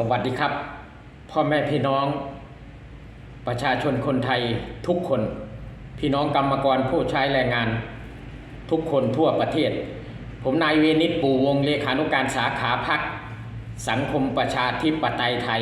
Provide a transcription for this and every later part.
สวัสดีครับ พ่อแม่พี่น้อง ประชาชนคนไทยทุกคน พี่น้องกรรมกรผู้ใช้แรงงาน ทุกคนทั่วประเทศ ผมนายเวนิตปู่วงเลขานุการสาขาพัก สังคมประชาธิปไตยไทย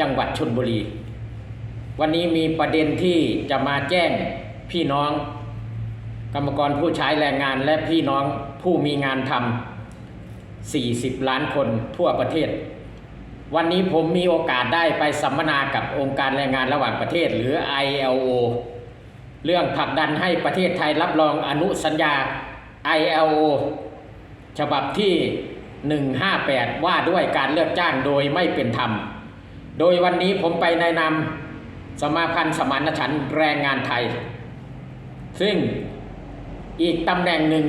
จังหวัดชนบุรี วันนี้มีประเด็นที่จะมาแจ้งพี่น้อง กรรมกรผู้ใช้แรงงานและพี่น้องผู้มีงานทำ40 ล้านคนทั่วประเทศ วันนี้ผมมีโอกาสได้ไปสัมมนากับองค์การแรงงานระหว่างประเทศหรือ ILO เรื่องผลักดันให้ประเทศไทยรับรองอนุสัญญา ILO ฉบับที่ 158 ว่าด้วยการเลือกจ้างโดยไม่เป็นธรรม โดยวันนี้ผมไปในนามสมาพันธ์สมานฉันท์แรงงานไทย ซึ่งอีกตำแหน่งหนึ่ง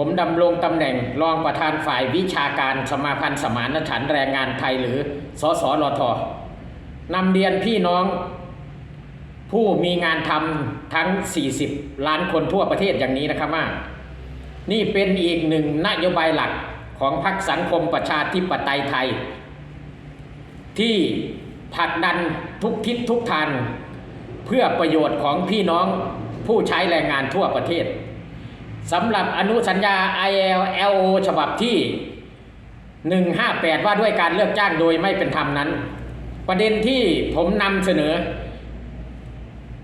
ผมดำรงตำแหน่งรองประธานฝ่ายวิชาการสมาพันธ์สมานฉันแรงงานไทยหรือ สสรทนำเรียนพี่น้อง ผู้มีงานทำทั้ง 40 ล้านคนทั่วประเทศอย่างนี้นะครับว่า นี่เป็นอีกหนึ่งนโยบายหลักของพรรคสังคมประชาธิปไตยไทย ที่ผลักดันทุกทิศทุกทางเพื่อประโยชน์ของพี่น้องผู้ใช้แรงงานทั่วประเทศ สำหรับอนุสัญญา ILO ฉบับที่ 158 ว่าด้วยการเลือกจ้างโดยไม่เป็นธรรมนั้น ประเด็นที่ผมนำเสนอ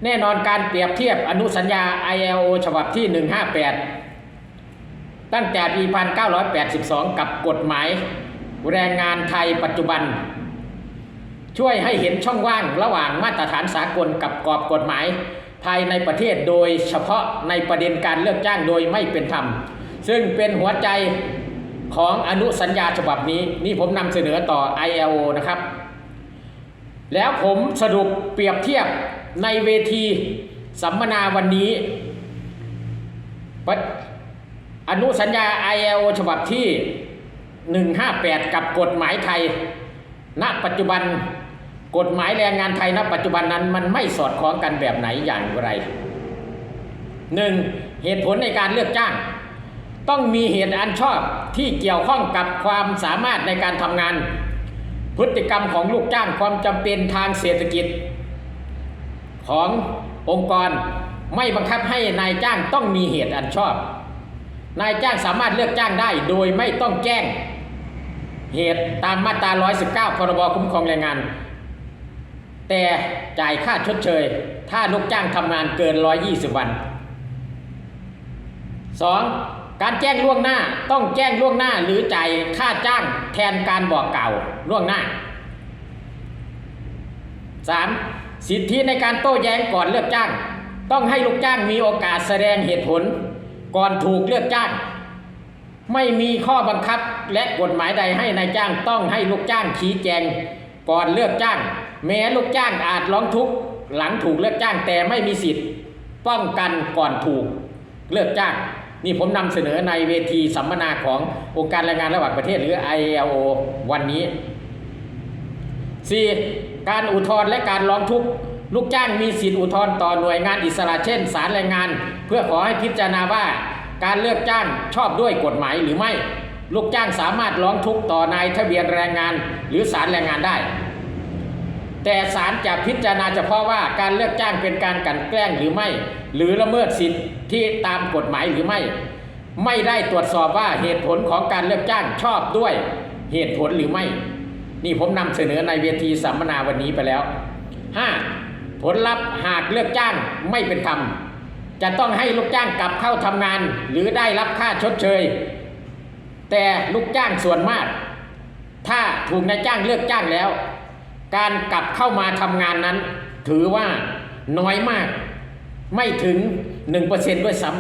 แน่นอนการเปรียบเทียบอนุสัญญา ILO ฉบับที่ 158 ตั้งแต่ปี 1982 กับกฎหมายแรงงานไทยปัจจุบัน ช่วยให้เห็นช่องว่างระหว่างมาตรฐานสากลกับกรอบกฎหมาย ภายในประเทศโดยเฉพาะในประเด็นการเลือกจ้างโดยไม่เป็นธรรม ซึ่งเป็นหัวใจของอนุสัญญาฉบับนี้ นี่ผมนำเสนอต่อ ILO นะครับ แล้วผมสรุปเปรียบเทียบในเวทีสัมมนาวันนี้ อนุสัญญา ILO ฉบับที่ 158 กับกฎหมายไทย ณปัจจุบัน กฎหมายแรงงานไทยณปัจจุบันนั้นมันไม่สอดคล้องกันแบบไหนอย่างไร 1. เหตุผลในการเลือกจ้าง ต้องมีเหตุอันชอบที่เกี่ยวข้องกับความสามารถในการทำงาน พฤติกรรมของลูกจ้างความจำเป็นทางเศรษฐกิจ ขององค์กรไม่บังคับให้นายจ้างต้องมีเหตุอันชอบ นายจ้างสามารถเลือกจ้างได้โดยไม่ต้องแจ้ง เหตุตามมาตรา 119 พรบคุ้มครองแรงงาน แต่จ่ายค่าชดเชย ถ้าลูกจ้างทำงานเกิน 120 วัน 2. การแจ้งล่วงหน้าต้องแจ้งล่วงหน้าหรือจ่ายค่าจ้างแทนการบอกกล่าวล่วงหน้า 3. สิทธิในการโต้แย้งก่อนเลือกจ้าง ต้องให้ลูกจ้างมีโอกาสแสดงเหตุผล ก่อนถูกเลือกจ้าง ไม่มีข้อบังคับและกฎหมายใดให้นายจ้างต้องให้ลูกจ้างชี้แจงก่อนเลือกจ้าง แม้ลูกจ้างอาจร้องทุกข์หลังถูกเลือกจ้างแต่ไม่มีสิทธิ์ป้องกันก่อนถูกเลือกจ้าง นี่ผมนำเสนอในเวทีสัมมนาขององค์การแรงงานระหว่างประเทศหรือ ILO วันนี้ 4. การอุทธรณ์และการร้องทุกข์ลูกจ้างมีสิทธิอุทธรณ์ต่อหน่วยงานอิสระเช่นศาลแรงงาน เพื่อขอให้พิจารณาว่าการเลือกจ้างชอบด้วยกฎหมายหรือไม่ ลูกจ้างสามารถร้องทุกข์ต่อนายทะเบียนแรงงานหรือศาลแรงงานได้ แต่ศาลจะพิจารณาเฉพาะว่าการเลือกจ้างเป็นการกันแกล้งหรือไม่ หรือละเมิดสิทธิที่ตามกฎหมายหรือไม่ ไม่ได้ตรวจสอบว่าเหตุผลของการเลือกจ้างชอบด้วยเหตุผลหรือไม่ นี่ผมนำเสนอในเวทีสัมมนาวันนี้ไปแล้ว 5. ผลลัพธ์หากเลือกจ้างไม่เป็นธรรมจะต้องให้ลูกจ้างกลับเข้าทำงานหรือได้รับค่าชดเชย แต่ลูกจ้างส่วนมาก ถ้าถูกนายจ้างเลือกจ้างแล้ว การกลับเข้ามาทำงานนั้น ถือว่าน้อยมาก ไม่ถึง 1%ด้วยซ้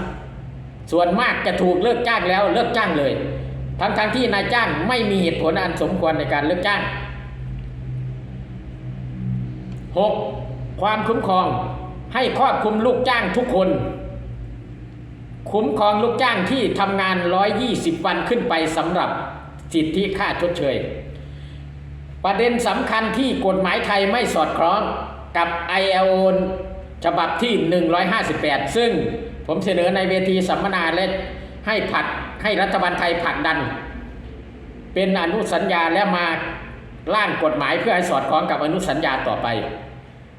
ำส่วนมากจะถูกเลิกจ้างแล้วเลิกจ้างเลย ทั้งๆทที่นายจ้างไม่มีเหตุผลอันสมควรในการเลิกจ้าง 6. ความคุ้มครองให้ครอบคลุมลูกจ้างทุกคน คุ้มครองลูกจ้างที่ทำงาน 120 วันขึ้นไปสำหรับสิทธิค่าชดเชย ประเด็นสำคัญที่กฎหมายไทยไม่สอดคล้องกับ ILO ฉบับที่ 158 ซึ่งผมเสนอในเวทีสัมมนาและให้ผักให้รัฐบาลไทยผักดัน เป็นอนุสัญญาและมาร่างกฎหมายเพื่อให้สอดคล้องกับอนุสัญญาต่อไป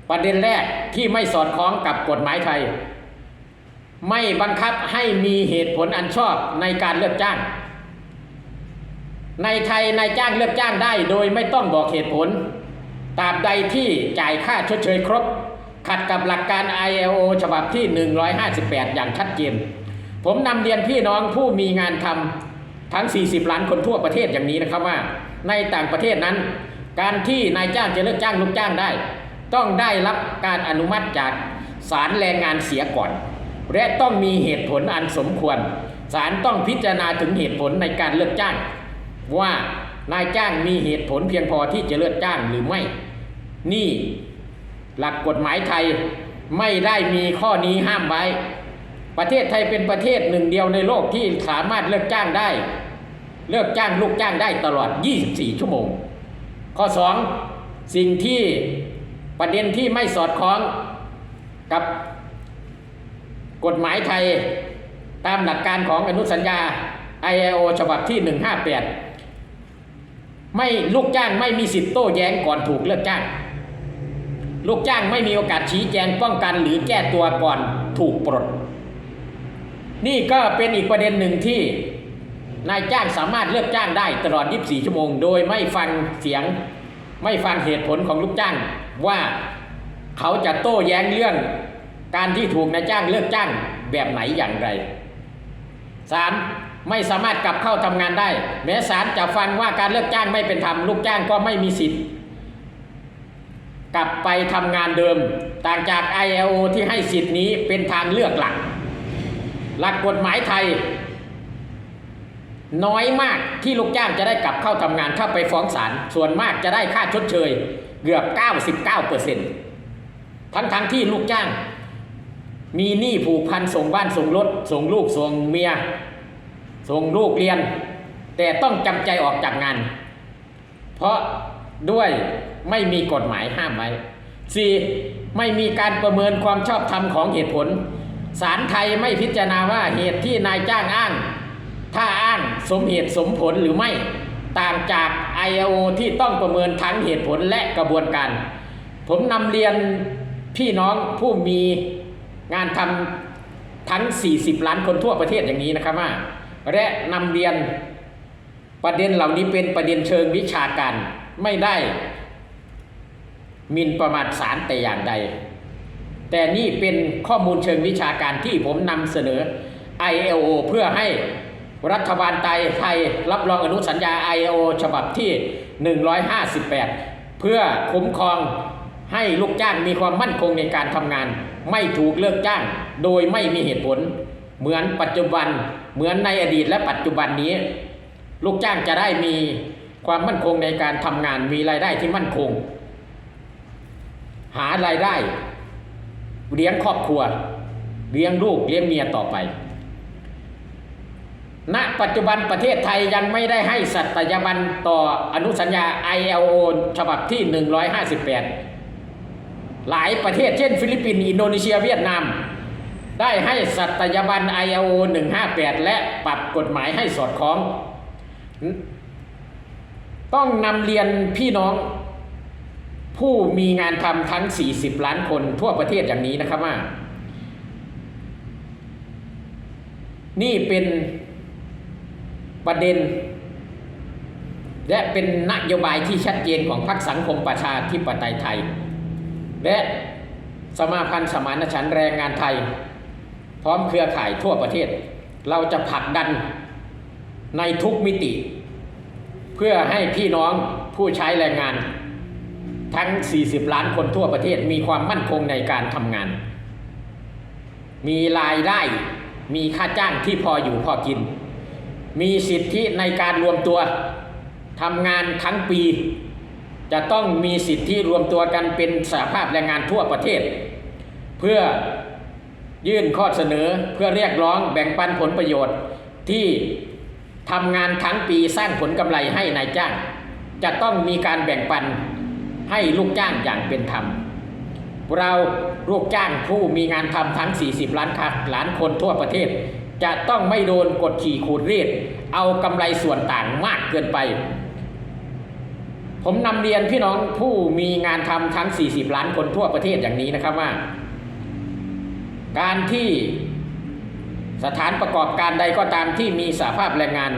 ประเด็นแรกที่ไม่สอดคล้องกับกฎหมายไทย ไม่บังคับให้มีเหตุผลอันชอบในการเลือกจ้าง ในไทยนายจ้างเลือกจ้างได้โดยไม่ต้องบอกเหตุผลตราบใดที่จ่ายค่าชดเชยครบ ขัดกับหลักการ ILO ฉบับที่ 158 อย่างชัดเจน ผมนำเรียนพี่น้องผู้มีงานทำทั้ง 40 ล้านคนทั่วประเทศอย่างนี้นะครับว่า ในต่างประเทศนั้น การที่นายจ้างจะเลิกจ้างลูกจ้างได้ ต้องได้รับการอนุมัติจากศาลแรงงานเสียก่อน และต้องมีเหตุผลอันสมควรศาลต้องพิจารณาถึงเหตุผลในการเลิกจ้าง ว่านายจ้างมีเหตุผลเพียงพอที่จะเลิกจ้างหรือไม่ นี่หลักกฎหมายไทยไม่ได้มีข้อนี้ห้ามไว้ ประเทศไทยเป็นประเทศหนึ่งเดียวในโลกที่สามารถเลิกจ้างได้ เลิกจ้างลูกจ้างได้ตลอด 24 ชั่วโมง ข้อ 2 สิ่งที่ประเด็นที่ไม่สอดคล้องกับกฎหมายไทยตามหลักการของอนุสัญญา ILO ฉบับที่ 158 ไม่ลูกจ้างไม่มีสิทธิ์โต้แย้งก่อนถูกเลิกจ้าง ลูกจ้างไม่มีโอกาสชี้แจงป้องกันหรือแก้ตัวก่อนถูกปลด นี่ก็เป็นอีกประเด็นหนึ่งที่นายจ้างสามารถเลิกจ้างได้ตลอด 24 ชั่วโมง โดยไม่ฟังเสียง ไม่ฟังเหตุผลของลูกจ้าง ว่าเขาจะโต้แย้งเรื่องการที่ถูกนายจ้างเลิกจ้างแบบไหนอย่างไร 3. ไม่สามารถกลับเข้าทำงานได้ แม้ศาลจะฟังว่าการเลิกจ้างไม่เป็นธรรมลูกจ้างก็ไม่มีสิทธิ์ กลับไปทำงานเดิม ต่างจาก ILO ที่ให้สิทธินี้เป็นทางเลือกหลัก หลักกฎหมายไทย น้อยมากที่ลูกจ้างจะได้กลับเข้าทำงานถ้าไปฟ้องศาลส่วนมากจะได้ค่าชดเชยเกือบ 99%ทั้งทั้งๆที่ลูกจ้าง มีหนี้ผูกพันส่งบ้านส่งรถส่งลูกส่งเมีย ส่งลูกเรียน แต่ต้องจำใจออกจากงาน เพราะด้วยไม่มีกฎหมายห้ามไว้ 4. ไม่มีการประเมินความชอบธรรมของเหตุผลศาลไทยไม่พิจารณาว่าเหตุที่นายจ้างอ้าง ถ้าอ้างสมเหตุสมผลหรือไม่ต่างจาก ILO ที่ต้องประเมินทั้งเหตุผลและกระบวนการ ผมนำเรียนพี่น้องผู้มีงานทำทั้ง 40 ล้านคนทั่วประเทศอย่างนี้นะครับว่า และนำเรียนประเด็นเหล่านี้เป็นประเด็นเชิงวิชาการไม่ได้มินประมาทสารแต่อย่างใด แต่นี่เป็นข้อมูลเชิงวิชาการที่ผมนำเสนอ ILO เพื่อให้รัฐบาลไทยไทยรับรองอนุสัญญา ILO ฉบับที่ 158 เพื่อคุ้มครองให้ลูกจ้างมีความมั่นคงในการทำงาน ไม่ถูกเลิกจ้าง โดยไม่มีเหตุผล เหมือนปัจจุบัน เหมือนในอดีตและปัจจุบันนี้ ลูกจ้างจะได้มีความมั่นคงในการทำงานมีรายได้ที่มั่นคง หารายได้เลี้ยงครอบครัว เลี้ยงลูกเลี้ยงเมียต่อไป ณ ปัจจุบันประเทศไทยยังไม่ได้ให้สัตยาบันต่ออนุสัญญา ILO ฉบับที่ 158 หลายประเทศเช่น ฟิลิปปินส์อินโดนีเซียเวียดนาม ได้ให้สัตยาบัน ILO 158 และปรับกฎหมายให้สอดคล้อง ต้องนำเรียนพี่น้องผู้มีงานทำทั้ง 40 ล้านคนทั่วประเทศอย่างนี้นะครับว่า นี่เป็นประเด็น และเป็นนโยบายที่ชัดเจนของพรรคสังคมประชาธิปไตยไทย และสมาพันธ์สมานฉันแรงงานไทย พร้อมเครือข่ายทั่วประเทศ เราจะผลักดันในทุกมิติ เพื่อให้พี่น้องผู้ใช้แรงงาน ทั้ง 40 ล้านคนทั่วประเทศมีความมั่นคงในการทำงาน มีรายได้มีค่าจ้างที่พออยู่พอกิน มีสิทธิในการรวมตัวทำงานทั้งปี จะต้องมีสิทธิรวมตัวกันเป็นสหภาพแรงงานทั่วประเทศ เพื่อ ยื่นข้อเสนอเพื่อเรียกร้องแบ่งปันผลประโยชน์ที่ทำงานทั้งปีสร้างผลกำไรให้นายจ้าง จะต้องมีการแบ่งปันให้ลูกจ้างอย่างเป็นธรรม เราลูกจ้างผู้มีงานทำทั้ง 40 ล้านคัล้านคนทั่วประเทศ จะต้องไม่โดนกดขี่ขูดรีดเอากำไรส่วนต่างมากเกินไป ผมนำเรียนพี่น้องผู้มีงานทำทั้ง 40 ล้านคนทั่วประเทศอย่างนี้นะครับว่า การที่สถานประกอบการใดก็ตามที่มีสภาพแรงงาน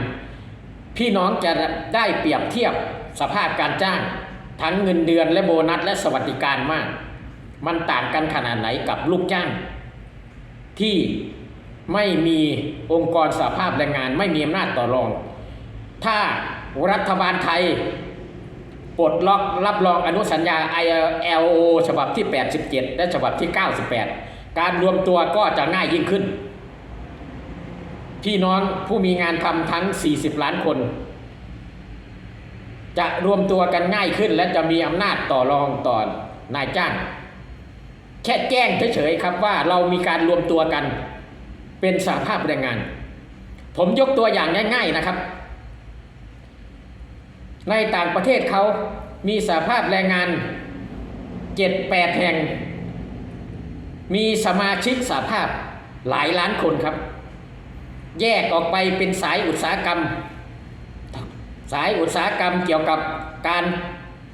พี่น้องจะได้เปรียบเทียบสภาพการจ้าง ทั้งเงินเดือนและโบนัสและสวัสดิการมาก มันต่างกันขนาดไหนกับลูกจ้าง ที่ไม่มีองค์กรสภาพแรงงานไม่มีอำนาจต่อรอง ถ้ารัฐบาลไทยปลดล็อกรับรองอนุสัญญา ILO ฉบับที่ 87 และฉบับที่ 98 การรวมตัวก็จะง่ายยิ่งขึ้น พี่น้องผู้มีงานทำทั้ง 40 ล้านคน จะรวมตัวกันง่ายขึ้น และจะมีอำนาจต่อรองต่อนายจ้าง แค่แจ้งเฉยๆครับว่าเรามีการรวมตัวกัน เป็นสหภาพแรงงาน ผมยกตัวอย่างง่าย ๆนะครับ ในต่างประเทศเขามีสหภาพแรงงานเจ็ดแปดแห่ง มีสมาชิกสหภาพหลายล้านคนครับ แยกออกไปเป็นสายอุตสาหกรรม สายอุตสาหกรรมเกี่ยวกับการ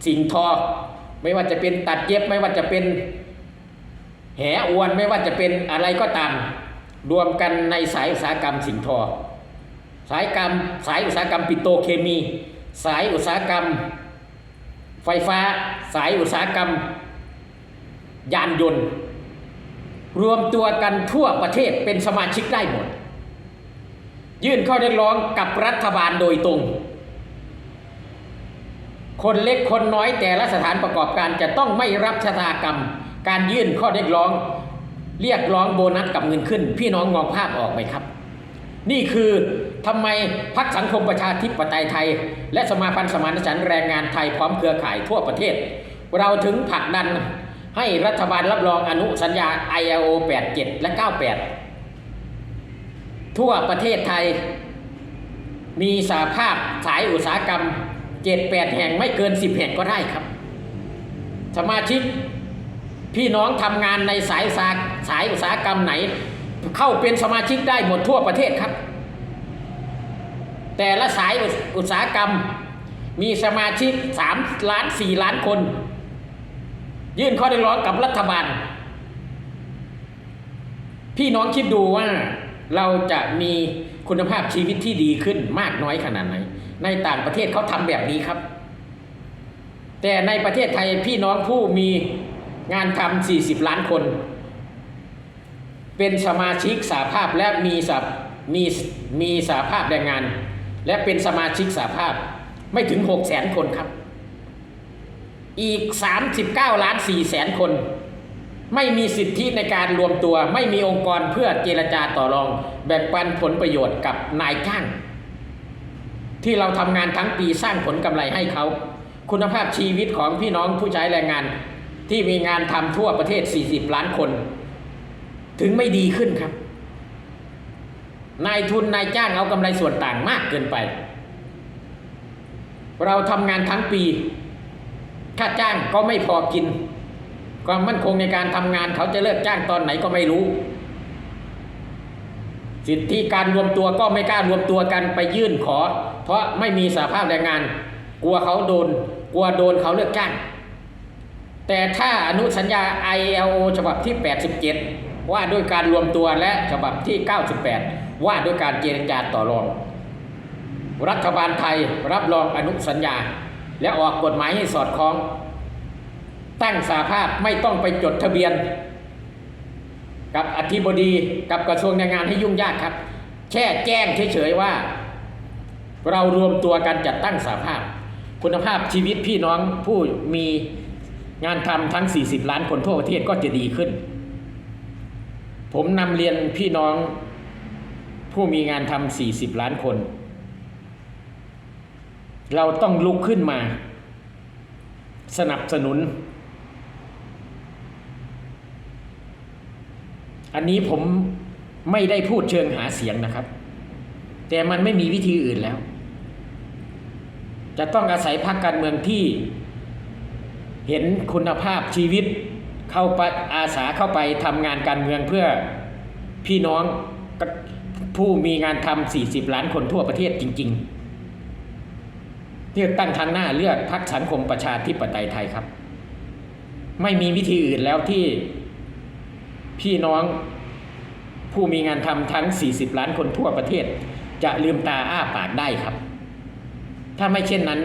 สิ่งทอ ไม่ว่าจะเป็นตัดเย็บไม่ว่าจะเป็นแหอวนไม่ว่าจะเป็นอะไรก็ตาม รวมกันในสายอุตสาหกรรมสิ่งทอ สายกรรมสายอุตสาหกรรมปิโตเคมี สายอุตสาหกรรม ไฟฟ้า สายอุตสาหกรรม ยานยนต์ รวมตัวกันทั่วประเทศเป็นสมาชิกได้หมด ยื่นข้อเรียกร้องกับรัฐบาลโดยตรง คนเล็กคนน้อยแต่ละสถานประกอบการจะต้องไม่รับชะตากรรม การยื่นข้อเรียกร้อง เรียกร้องโบนัสกับเงินขึ้น พี่น้องมองภาพออกไหมครับ นี่คือทำไมพักสังคมประชาธิปไตยไทย และสมาพันธ์สมานฉันท์แรงงานไทยพร้อมเครือข่ายทั่วประเทศ เราถึงผลักดัน ให้รัฐบาลรับรองอนุสัญญา ILO 87 และ 98 ทั่วประเทศไทย มีสาภาพสายอุตสาหกรรม 7-8 แห่งไม่เกิน 10 แห่งก็ได้ครับ สมาชิกพี่น้องทำงานในสายสาสายอุตสาหกรรมไหน เข้าเป็นสมาชิกได้หมดทั่วประเทศครับ แต่ละสายอุตสาหกรรมมีสมาชิก3ล้าน4ล้านคน ยื่นข้อเรียกร้องกับรัฐบาล พี่น้องคิดดูว่าเราจะมีคุณภาพชีวิตที่ดีขึ้นมากน้อยขนาดไหน ในต่างประเทศเขาทำแบบนี้ครับ แต่ในประเทศไทยพี่น้องผู้มีงานทำ40 ล้านคน เป็นสมาชิกสาภาพและมีสามีมีสาภาพแรงงาน และเป็นสมาชิกสาภาพไม่ถึง6แสนคนครับ อีก 39 ล้าน4แสนคน ไม่มีสิทธิในการรวมตัว ไม่มีองค์กรเพื่อเจรจาต่อรอง แบ่งปันผลประโยชน์กับนายจ้าง ที่เราทำงานทั้งปีสร้างผลกำไรให้เขา คุณภาพชีวิตของพี่น้องผู้ใช้แรงงาน ที่มีงานทำทั่วประเทศ 40 ล้านคน ถึงไม่ดีขึ้นครับ นายทุนนายจ้างเอากำไรส่วนต่างมากเกินไป เราทำงานทั้งปี ค่าจ้างก็ไม่พอกิน ความมั่นคงในการทำงานเขาจะเลิกจ้างตอนไหนก็ไม่รู้ สิทธิการรวมตัวก็ไม่กล้ารวมตัวกันไปยื่นขอ เพราะไม่มีสาภาพแรงงาน กลัวเขาโดน กลัวโดนเขาเลิกจ้าง แต่ถ้าอนุสัญญา ILO ฉบับที่ 87 ว่าด้วยการรวมตัวและฉบับที่ 98 ว่าด้วยการเจรจาต่อรอง รัฐบาลไทยรับรองอนุสัญญา และออกกฎหมายให้สอดคล้อง ตั้งสาภาพไม่ต้องไปจดทะเบียน กับอธิบดีกับกระทรวงแรงงานให้ยุ่งยากครับ แค่แจ้งเฉยๆว่า เรารวมตัวกันจัดตั้งสาภาพ คุณภาพชีวิตพี่น้องผู้มีงานทำทั้ง 40 ล้านคนทั่วประเทศก็จะดีขึ้น ผมนำเรียนพี่น้องผู้มีงานทำ40 ล้านคน เราต้องลุกขึ้นมา สนับสนุน อันนี้ผมไม่ได้พูดเชิงหาเสียงนะครับ แต่มันไม่มีวิธีอื่นแล้ว จะต้องอาศัยพรรคการเมืองที่เห็นคุณภาพชีวิตเข้าไปอาสาเข้าไปทำงานการเมืองเพื่อพี่น้องผู้มีงานทำ40 ล้านคนทั่วประเทศจริง ๆ เลือกตั้งครั้งหน้าเลือกพักสังคมประชาธิปไตยไทยครับ ไม่มีวิธีอื่นแล้วที่พี่น้องผู้มีงานทำทั้ง 40 ล้านคนทั่วประเทศ จะลืมตาอ้าปากได้ครับ ถ้าไม่เช่นนั้น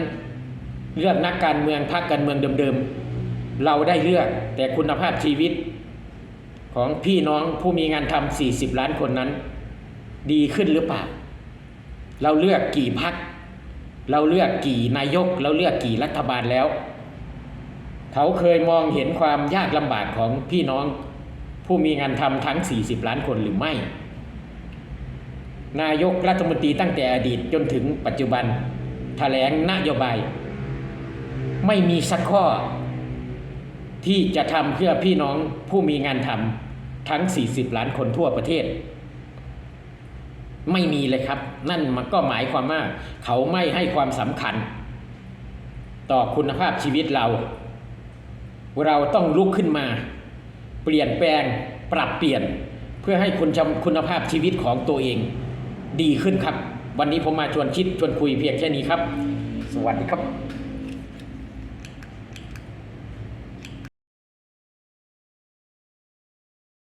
เลือกนักการเมืองพรรคการเมืองเดิมๆ เราได้เลือกแต่คุณภาพชีวิต ของพี่น้องผู้มีงานทำ40 ล้านคนนั้น ดีขึ้นหรือเปล่า เราเลือกกี่พัก เราเลือกกี่นายก เราเลือกกี่รัฐบาลแล้ว เขาเคยมองเห็นความยากลำบากของพี่น้องผู้มีงานทำทั้ง 40 ล้านคนหรือไม่ นายกรัฐมนตรีตั้งแต่อดีตจนถึงปัจจุบันแถลงนโยบาย ไม่มีสักข้อ ที่จะทำเพื่อพี่น้องผู้มีงานทำทั้ง 40 ล้านคนทั่วประเทศ ไม่มีเลยครับ นั่นมันก็หมายความว่าเขาไม่ให้ความสำคัญ ต่อคุณภาพชีวิตเรา เราต้องลุกขึ้นมา เปลี่ยนแปลงปรับเปลี่ยน เพื่อให้คุณคุณภาพชีวิตของตัวเอง ดีขึ้นครับ วันนี้ผมมาชวนคิดชวนคุยเพียงแค่นี้ครับ สวัสดีครับ